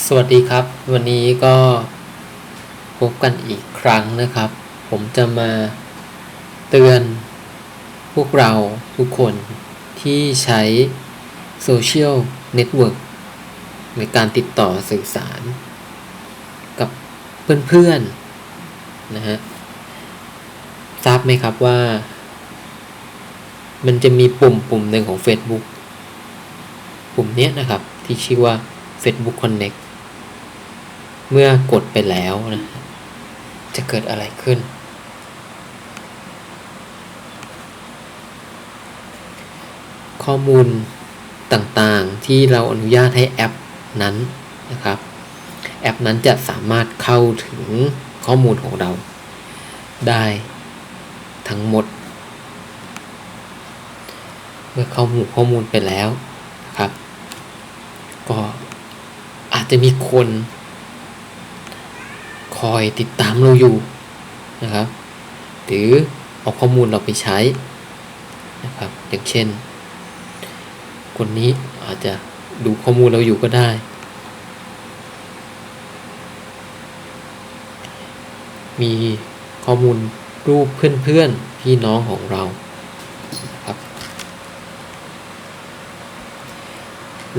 สวัสดีครับ วันนี้ก็พบกันอีกครั้งนะครับ ผมจะมาเตือนพวกเราทุกคนที่ใช้โซเชียลเน็ตเวิร์กในการติดต่อสื่อสาร กับเพื่อนๆนะฮะทราบไหมครับว่า มันจะมีปุ่มปุ่มหนึ่งของ Facebook ปุ่มเนี้ยนะครับที่ชื่อว่า Facebook Connect เมื่อกดไปแล้วนะจะเกิดอะไรขึ้น ข้อมูลต่างๆที่เราอนุญาตให้แอปนั้นนะครับ แอปนั้นจะสามารถเข้าถึงข้อมูลของเรา ได้ทั้งหมด เมื่อเข้าหมู่ข้อมูลไปแล้วครับ ก็ อาจจะมีคนคอยติดตามเราอยู่นะครับ หรือเอาข้อมูลเราไปใช้นะครับ อย่างเช่น คนนี้อาจจะดูข้อมูลเราอยู่ก็ได้ มีข้อมูลรูปเพื่อนๆพี่น้องของเราครับ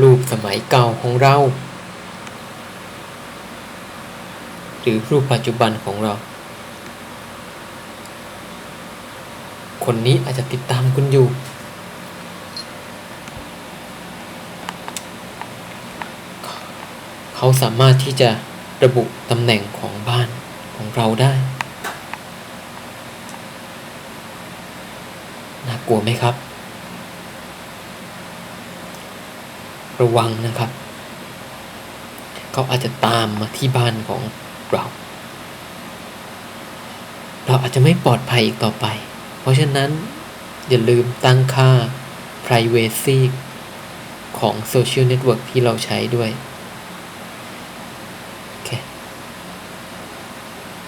รูปสมัยเก่าของเรา หรือรูปปัจจุบันของเรา คนนี้อาจจะติดตามคุณอยู่ เขาสามารถที่จะระบุตำแหน่งของบ้านของเราได้ น่ากลัวไหมครับ ระวังนะครับ เขาอาจจะตามมาที่บ้านของ เรา เราอาจจะไม่ปลอดภัยอีกต่อไป เพราะฉะนั้น อย่าลืมตั้งค่า privacy ของโซเชียลเน็ตเวิร์กที่เราใช้ด้วย